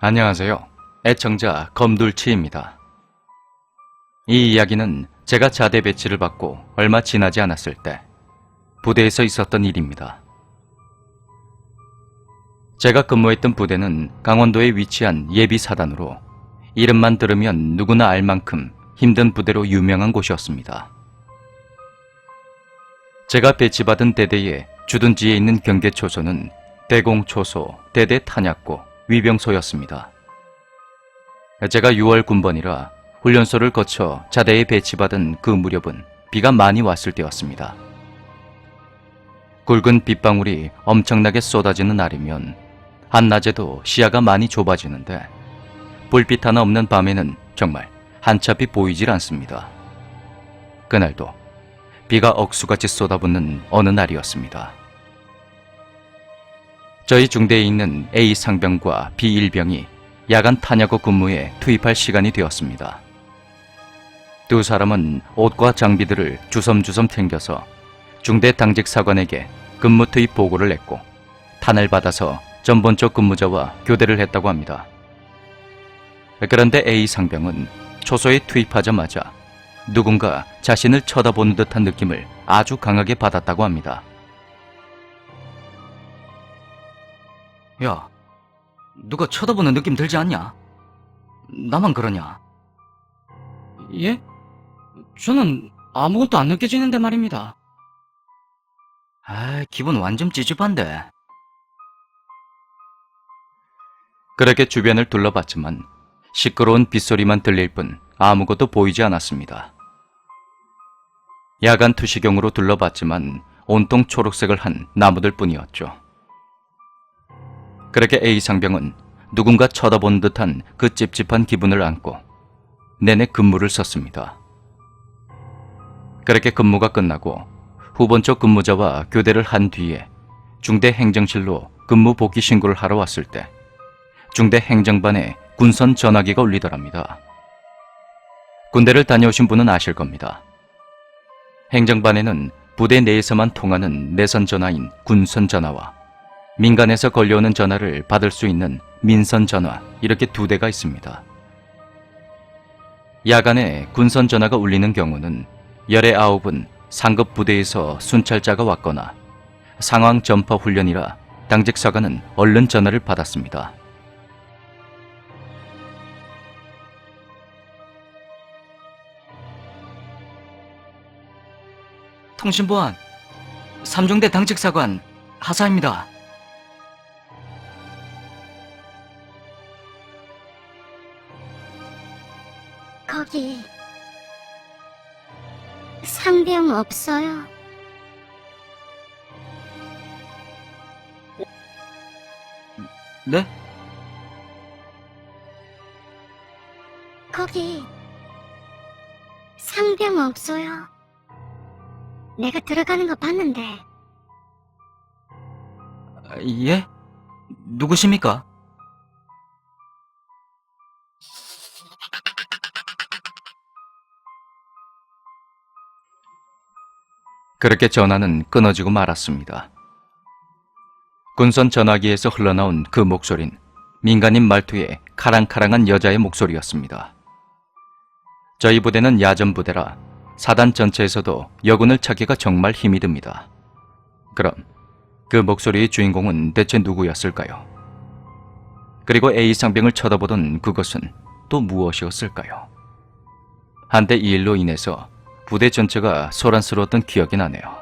안녕하세요. 애청자 검둘치입니다. 이 이야기는 제가 자대 배치를 받고 얼마 지나지 않았을 때 부대에서 있었던 일입니다. 제가 근무했던 부대는 강원도에 위치한 예비 사단으로 이름만 들으면 누구나 알 만큼 힘든 부대로 유명한 곳이었습니다. 제가 배치받은 대대의 주둔지에 있는 경계초소는 대공초소, 대대 탄약고, 위병소였습니다. 제가 6월 군번이라 훈련소를 거쳐 자대에 배치받은 그 무렵은 비가 많이 왔을 때였습니다. 굵은 빗방울이 엄청나게 쏟아지는 날이면 한낮에도 시야가 많이 좁아지는데 불빛 하나 없는 밤에는 정말 한치 앞이 보이질 않습니다. 그날도 비가 억수같이 쏟아붓는 어느 날이었습니다. 저희 중대에 있는 A 상병과 B 1병이 야간 탄약고 근무에 투입할 시간이 되었습니다. 두 사람은 옷과 장비들을 주섬주섬 챙겨서 중대 당직 사관에게 근무 투입 보고를 냈고 탄을 받아서 전본 쪽 근무자와 교대를 했다고 합니다. 그런데 A 상병은 초소에 투입하자마자 누군가 자신을 쳐다보는 듯한 느낌을 아주 강하게 받았다고 합니다. 야, 누가 쳐다보는 느낌 들지 않냐? 나만 그러냐? 예? 저는 아무것도 안 느껴지는데 말입니다. 아, 기분 완전 찌집한데. 그렇게 주변을 둘러봤지만 시끄러운 빗소리만 들릴 뿐 아무것도 보이지 않았습니다. 야간 투시경으로 둘러봤지만 온통 초록색을 한 나무들 뿐이었죠. 그렇게 A 상병은 누군가 쳐다본 듯한 그 찝찝한 기분을 안고 내내 근무를 썼습니다. 그렇게 근무가 끝나고 후본 쪽 근무자와 교대를 한 뒤에 중대 행정실로 근무 복귀 신고를 하러 왔을 때 중대 행정반에 군선 전화기가 울리더랍니다. 군대를 다녀오신 분은 아실 겁니다. 행정반에는 부대 내에서만 통하는 내선 전화인 군선 전화와 민간에서 걸려오는 전화를 받을 수 있는 민선 전화 이렇게 두 대가 있습니다. 야간에 군선 전화가 울리는 경우는 열의 아홉은 상급 부대에서 순찰자가 왔거나 상황 전파 훈련이라 당직 사관은 얼른 전화를 받았습니다. 통신보안, 삼중대 당직사관 하사입니다. 거기 상병 없어요. 네? 거기 상병 없어요. 내가 들어가는 거 봤는데 아, 예? 누구십니까? 그렇게 전화는 끊어지고 말았습니다. 군선 전화기에서 흘러나온 그 목소린 민간인 말투의 카랑카랑한 여자의 목소리였습니다. 저희 부대는 야전 부대라 사단 전체에서도 여군을 찾기가 정말 힘이 듭니다. 그럼 그 목소리의 주인공은 대체 누구였을까요? 그리고 A 상병을 쳐다보던 그것은 또 무엇이었을까요? 한때 이 일로 인해서 부대 전체가 소란스러웠던 기억이 나네요.